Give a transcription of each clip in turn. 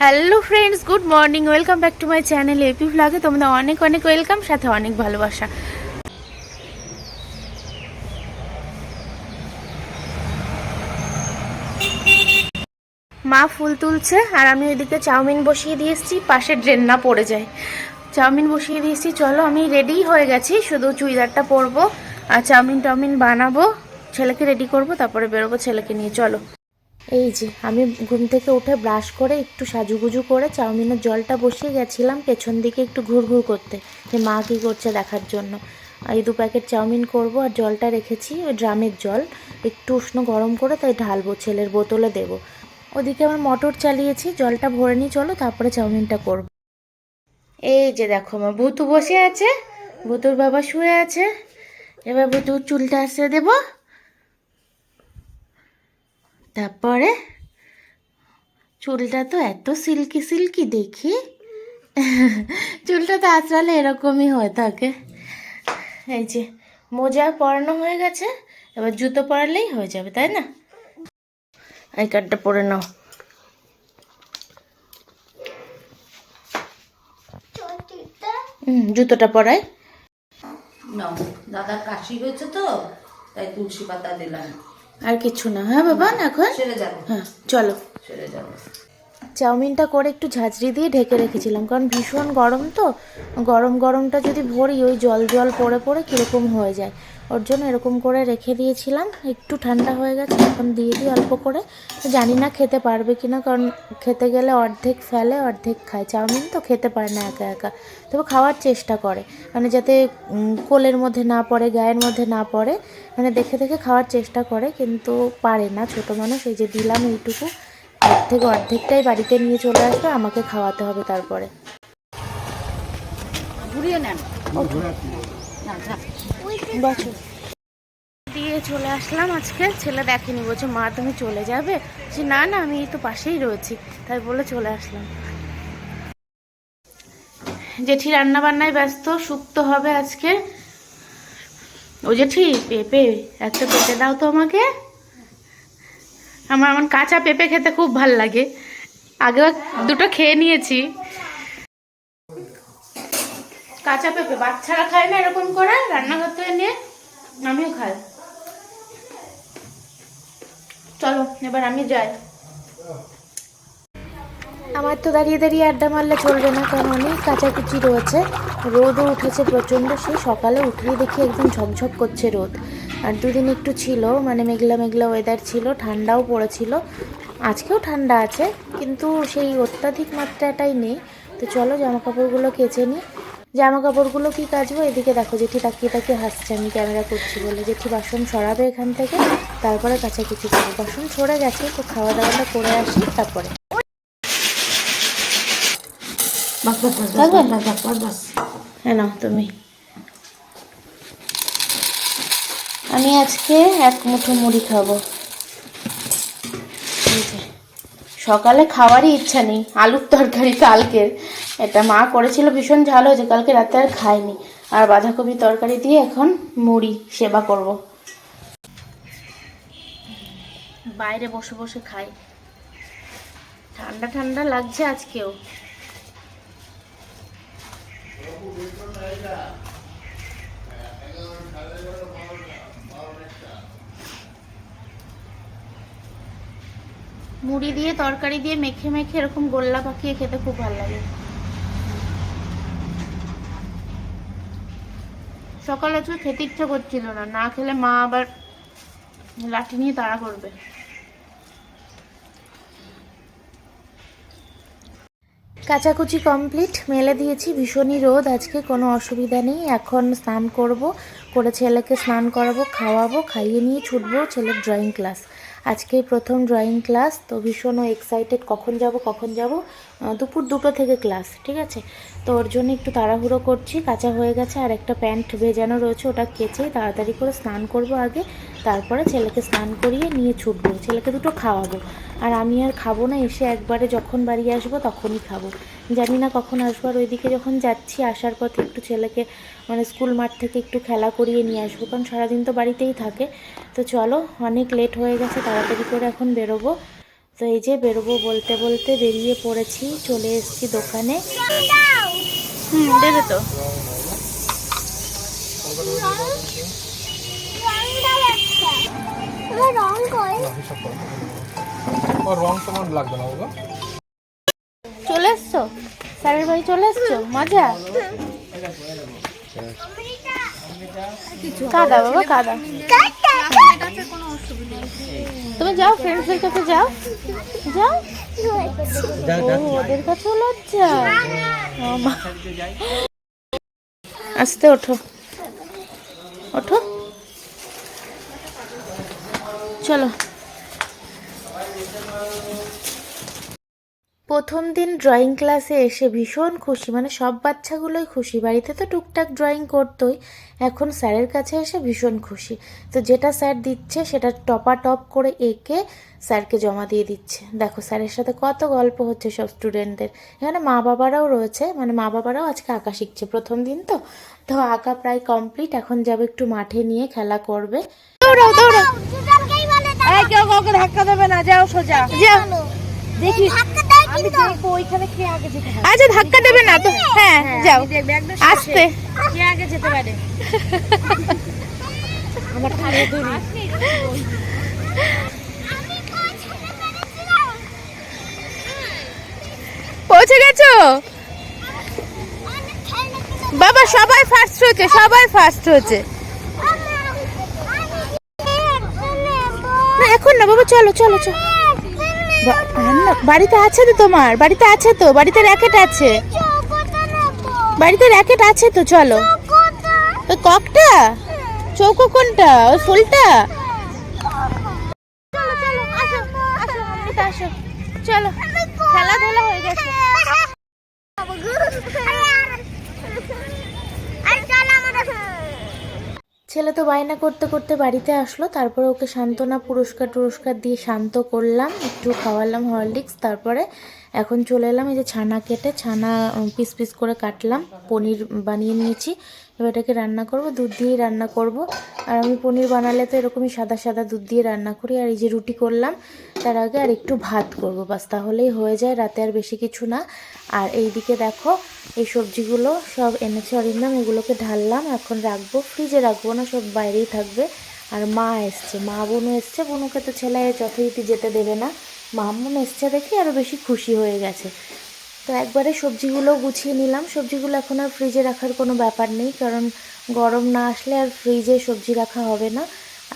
Hello friends good morning welcome back to my channel AP ভ্লগে তোমাদের অনেক অনেক welcome সাথে অনেক ভালোবাসা। মা ফুল তুলছে, আর আমি ওইদিকে চাউমিন বসিয়ে দিয়ে এসেছি, পাশে ড্রেন না পড়ে যায়। চাউমিন বসিয়ে দিয়েছি চলো আমি রেডি হয়ে গেছি, শুধু চুড়িদারটা পরবো, আর চাউমিন টাউমিন বানাবো, ছেলেকে রেডি করব, তারপরে বেরোবো ছেলেকে নিয়ে, চলো। এই যে, আমি ঘুম থেকে উঠে ব্রাশ করে একটু সাজুগুজু করে চাউমিনের জলটা বসিয়ে গেছিলাম পেছন দিকে একটু ঘুরঘুর করতে, যে মা কী করছে দেখার জন্য। এই দু প্যাকেট চাউমিন করব আর জলটা রেখেছি, ওই ড্রামের জল। একটু উষ্ণ গরম করে তাই ঢালবো, ছেলের বোতলে দেব। ওদিকে আমার মটর চালিয়েছি, জলটা ভরে নিয়ে চলো, তারপরে চাউমিনটা করব। এই যে দেখো, আমার ভুতু বসে আছে, ভুতুর বাবা শুয়ে আছে। এবার ভুতুর চুলটা আসতে দেবো। তারপরে চুলটা তো এত সিল্কি সিল্কি দেখি। চুলটা তো আঁচড়ালে এরকমই হয়ে থাকে। এই যে, মোজা পরানো হয়ে গেছে, এবার জুতো পরালেই হয়ে যাবে, তাই না? আই কার্ডটা পরে নাও। জুতোটা পরাই। দাদার কাশি হয়েছে তো, তাই তুলসী পাতা দিলাম। আর কিছু না হ্যাঁ বাবা? এখন? হ্যাঁ চলো। চাউমিনটা করে একটু ঝাঁঝরি দিয়ে ঢেকে রেখেছিলাম। কারণ ভীষণ গরম তো। গরম গরমটা যদি ভরি, ওই জল জল পড়ে পড়ে কীরকম হয়ে যায়। ওর জন্য এরকম করে রেখে দিয়েছিলাম। একটু ঠান্ডা হয়ে গেছে, এখন দিয়ে দিই অল্প করে। জানি না খেতে পারবে কি না কারণ খেতে গেলে অর্ধেক ফেলে, অর্ধেক খায়। চাউমিন তো খেতে পারে না একা একা। তবে খাওয়ার চেষ্টা করে। মানে যাতে কোলের মধ্যে না পড়ে, গায়ের মধ্যে না পড়ে। মানে দেখে দেখে খাওয়ার চেষ্টা করে, কিন্তু পারে না। ছোটো মানুষ, এই যে দিলাম এইটুকু। অর্ধেক অর্ধেকটাই বাড়িতে নিয়ে চলে আসবে আমাকে খাওয়াতে হবে তারপরে। ঘুরিয়ে নেন। না দিয়ে চলে আসলাম আজকে। ছেলে দেখেনি বলছে মা তুমি চলে যাবে? যে না না আমি এই তো পাশেই রয়েছি। তাই বলে চলে আসলাম। জেঠি রান্না বান্নায় ব্যস্ত শুক্তো হবে আজকে। ও জেঠি পেঁপে একটা পেঁপে দাও তো আমাকে। আমার আমার কাঁচা পেঁপে খেতে খুব ভালো লাগে। আগেও দুটো খেয়ে নিয়েছি। কাঁচা পেঁপে বাচ্চারা খায় না এরকম করে, রান্নাঘর থেকে নিয়ে আমিও খাই। চলো, এবার আমি যাই। আমার তো দাঁড়িয়ে দাঁড়িয়ে আড্ডা মারলে চলবে না, কারণ অনেক কাচাকুচি রয়েছে। রোদও উঠেছে প্রচণ্ড, সেই সকালে উঠলেই দেখি একদম ঝকঝক করছে রোদ। আর দুদিন একটু ছিল মানে মেঘলা মেঘলা ওয়েদার ছিল ঠান্ডাও পড়েছিল। আজকেও ঠান্ডা আছে কিন্তু সেই অত্যাধিক মাত্রাটাই নেই। তো চলো জামা কাপড়গুলো কেচে নিই। জামা কাপড়গুলো কি কাচবো? এদিকে দেখো জেঠি তাকিয়ে তাকিয়ে হাসছে আমি ক্যামেরা করছি বলে। জেঠি বাসন সরাবে এখান থেকে তারপরে কাছাকুচি করব বাসন সরে গেছে তো খাওয়া দাওয়াটা করে আসি তারপরে। হ্যাঁ নাও তুমি। আমি আজকে এক মুঠো মুড়ি খাব। সকালে খাওয়ারই ইচ্ছা নেই, আলুর তরকারি কালকের। এটা মা করেছিল, ভীষণ ঝাল হয়েছে, কালকে রাতে আর খাইনি আর বাঁধাকপি তরকারি দিয়ে এখন মুড়ি সেবা করব। বাইরে বসে বসে খাই। ঠান্ডা ঠান্ডা লাগছে আজকেও। মুড়ি দিয়ে, তরকারি দিয়ে মেখে মেখে এরকম গোল্লা পাকিয়ে খেতে খুব ভালো লাগে। সকালে আজকে খেতে ইচ্ছা করছিল না। না খেলে মা আবার লাঠি নিয়ে তাড়া করবে। কাচাকুচি কমপ্লিট। মেলে দিয়েছি, ভীষণই রোদ, আজকে কোনো অসুবিধা নেই। এখন স্নান করব, করে ছেলেকে স্নান করাবো, খাওয়াবো, খাইয়ে নিয়ে ছুটবো, ছেলের ড্রয়িং ক্লাস আজকেই প্রথম ড্রয়িং ক্লাস তো ভীষণ এক্সাইটেড কখন যাব কখন যাব? দুপুর দুটো থেকে ক্লাস ঠিক আছে? তো ওর জন্য একটু তাড়াহুড়ো করছি, কাঁচা হয়ে গেছে, আর একটা প্যান্ট ভেজানো রয়েছে, ওটা কেচে তাড়াতাড়ি করে স্নান করব আগে। তারপরে ছেলেকে স্নান করিয়ে নিয়ে ছুটবো, ছেলেকে দুটো খাওয়াবো। আর আমি আর খাব না, এসে একবারে যখন বাড়ি আসব তখনই খাব। জানি না কখন আসব, আর ওইদিকে যখন যাচ্ছি, আসার পথে একটু ছেলেকে মানে স্কুল মাঠ থেকে একটু খেলা করিয়ে নিয়ে আসব, কারণ সারাদিন তো বাড়িতেই থাকে। তো চলো, অনেক লেট হয়ে গেছে, তাড়াতাড়ি করে এখন বেরোবো। তো এই যে বেরোবো বলতে বলতে বেরিয়ে পড়েছি, চলে এসেছি দোকানে। হুম দেবে তো রং কই? ও রং তোমার লাগবে না বাবা চলে এসছো? স্যারের বাড়ি চলে এসছো? মজা? কাদা বাবা কাদা। তুমি যাও ফ্রেন্ডসদের কাছে যাও। যাও। ও, ওদের কাছেও লজ্জা। মামা। আস্তে ওঠো। ওঠো। চলো। প্রথম দিন ড্রয়িং ক্লাসে এসে ভীষণ খুশি। মানে সব বাচ্চাগুলোই খুশি। বাড়িতে তো টুকটাক ড্রয়িং করতোই। এখন স্যারের কাছে এসে ভীষণ খুশি। তো যেটা স্যার দিচ্ছে সেটা টপা টপ করে এঁকে স্যারকে জমা দিয়ে দিচ্ছে। দেখো স্যারের সাথে কত গল্প হচ্ছে সব স্টুডেন্টদের এখানে মা বাবারাও রয়েছে। মানে মা বাবারাও আজকে আঁকা শিখছে প্রথম দিন তো। তো আঁকা প্রায় কমপ্লিট এখন যাবে একটু মাঠে নিয়ে খেলা করবে। দৌড়াও দৌড়াও। কেউ কাউকে ধাক্কা দেবে না। যাও সোজা। যাও। দেখি। আমি দেখব ওইখানে কে আগে যেতে পারে। আচ্ছা ধাক্কা দেবে না তো। হ্যাঁ যাও। আমি দেখব একদম আস্তে। কে আগে যেতে পারে? আমার দড়ি। পৌঁছে গেছো? বাবা সবাই ফার্স্ট হয়েছে সবাই ফার্স্ট হয়েছে। না এখন না বাবা চলো চলো চলো। বাড়িতে আছে তো তোমার? বাড়িতে আছে তো? বাড়িতে র্যাকেট আছে। বাড়িতে র্যাকেট আছে তো চলো। ওই ককটা? চৌকো কোনটা? ওই ফুলটা? চলো খেলাধুলা হয়ে গেছে। ছেলে তো বায়না করতে করতে বাড়িতে আসলো, তারপরে ওকে সান্ত্বনা পুরস্কার টুরস্কার দিয়ে শান্ত করলাম, একটু খাওয়ালাম হরলিক্স, তারপরে এখন চলে এলাম এই যে ছানা কেটে, ছানা পিস পিস করে কাটলাম, পনির বানিয়ে নিয়েছি। এবার এটাকে রান্না করব, দুধ দিয়েই রান্না করব। আর আমি পনির বানালে তো এরকমই সাদা সাদা দুধ দিয়ে রান্না করি। আর এই যে রুটি করলাম, তার আগে আর একটু ভাত করব বাস, তাহলেই হয়ে যায়, রাতে আর বেশি কিছু না। আর এই দিকে দেখো, এই সবজিগুলো সব এনেছে অরিন্দম এগুলোকে ঢাললাম। এখন রাখব, ফ্রিজে রাখব না, সব বাইরেই থাকবে। আর মা এসছে, মা বোনও এসছে। বোনকে তো ছেলে যথারীতি যেতে দেবে না। মা মামুন এসছে দেখে আরও বেশি খুশি হয়ে গেছে। তো একবারে সবজিগুলো গুছিয়ে নিলাম। সবজিগুলো এখন আর ফ্রিজে রাখার কোনো ব্যাপার নেই কারণ গরম না আসলে আর ফ্রিজে সবজি রাখা হবে না।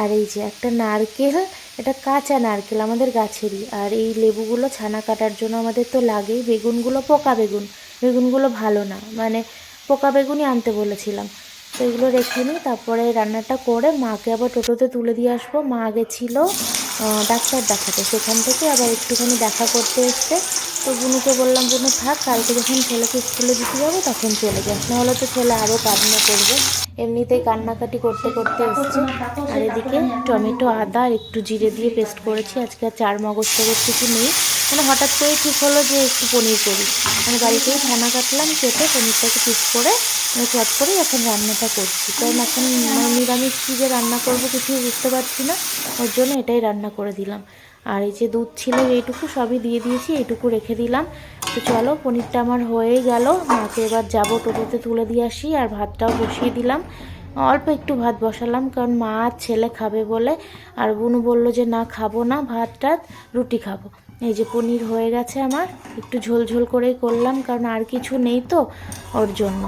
আর এই যে একটা নারকেল এটা কাঁচা নারকেল আমাদের গাছেরই। আর এই লেবুগুলো ছানা কাটার জন্য আমাদের তো লাগেই। বেগুনগুলো পোকা বেগুন বেগুনগুলো ভালো না। মানে পোকা বেগুনই আনতে বলেছিলাম। তো এগুলো রেখে নিই তারপরে রান্নাটা করে মাকে আবার টোটোতে তুলে দিয়ে আসব। মা গেছিল আহ, ডাক্তার দেখাতে। সেখান থেকে আবার একটুখানি দেখা করতে এসছে। তো বুনুকে বললাম, বুনু থাক, কালকে যখন ছেলেকে স্কুলে দিতে যাব তখন চলে যাস, নাহলে তো ছেলে আরও কান্না করবে। এমনিতেই কান্নাকাটি করতে করতে এসছে। আর এদিকে টমেটো, আদা আর একটু জিরে দিয়ে পেস্ট করেছি। আজকে আর চার মগজ টগজ কিছু নেই। মানে হঠাৎ করেই ঠিক হলো যে একটু পনির করি। মানে বাড়িতেই ছানা কাটলাম, কেটে পনিরটাকে পিস করে চট করে এখন রান্নাটা করছি। কারণ এখন মানে নিরামিষ কী যে রান্না করব কিছুই বুঝতে পারছি না। ওর জন্য এটাই রান্না করে দিলাম। আর এই যে দুধ ছিল, এইটুকু সবই দিয়ে দিয়েছি, এইটুকু রেখে দিলাম। তো চলো, পনিরটা আমার হয়ে গেল। মাকে এবার যাব টোটোতে তুলে দিয়ে আসি আর ভাতটাও বসিয়ে দিলাম। অল্প একটু ভাত বসালাম, কারণ মা আর ছেলে খাবে বলে। আর বুনু বলল যে, না, খাব না ভাতটা, রুটি খাব। এই যে পনির হয়ে গেছে আমার। একটু ঝোল ঝোল করেই করলাম, কারণ আর কিছু নেই তো, ওর জন্য।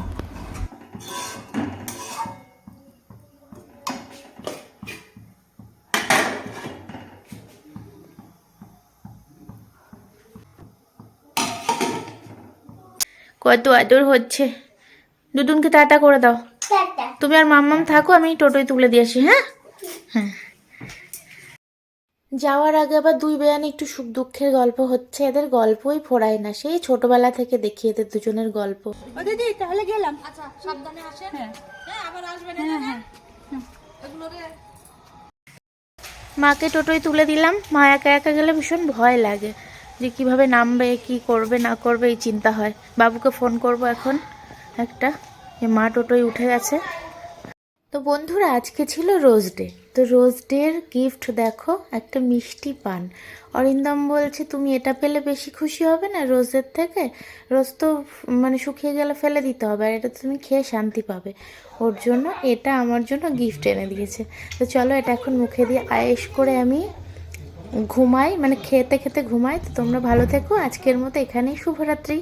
কত আদর হচ্ছে। দুদুনকে টাটা করে দাও। তুমি আর মাম্মাম থাকো আমি টোটোয় তুলে দিয়ে আসি হ্যাঁ? হ্যাঁ। যাওয়ার আগে আবার দুই বেয়ানে একটু সুখ দুঃখের গল্প হচ্ছে। এদের গল্পই ফোরায় না সেই ছোটবেলা থেকে দেখি এদের দুজনের গল্প। ও দিদি তাহলে গেলাম। মাকে টোটোয় তুলে দিলাম। মা একা একা গেলে ভীষণ ভয় লাগে। যে কীভাবে নামবে, কি করবে, না করবে, এই চিন্তা হয়। বাবুকে ফোন করব এখন। একটা যে মা টোটোয় উঠে গেছে। তো বন্ধুরা, আজকে ছিল রোজ ডে। তো রোজ ডের গিফট দেখো, একটা মিষ্টি পান। অরিন্দম বলছে, তুমি এটা পেলে বেশি খুশি হবে না রোজের থেকে? রোজ তো মানে শুকিয়ে গেলে ফেলে দিতে হবে, আর এটা তুমি খেয়ে শান্তি পাবে। ওর জন্য এটা আমার জন্য গিফট এনে দিয়েছে। তো চলো এটা এখন মুখে দিয়ে আয়েস করে আমি ঘুমাই মানে খেতে খেতে ঘুমাই তো তোমরা ভালো থেকো। আজকের মতো এখানেই শুভরাত্রি।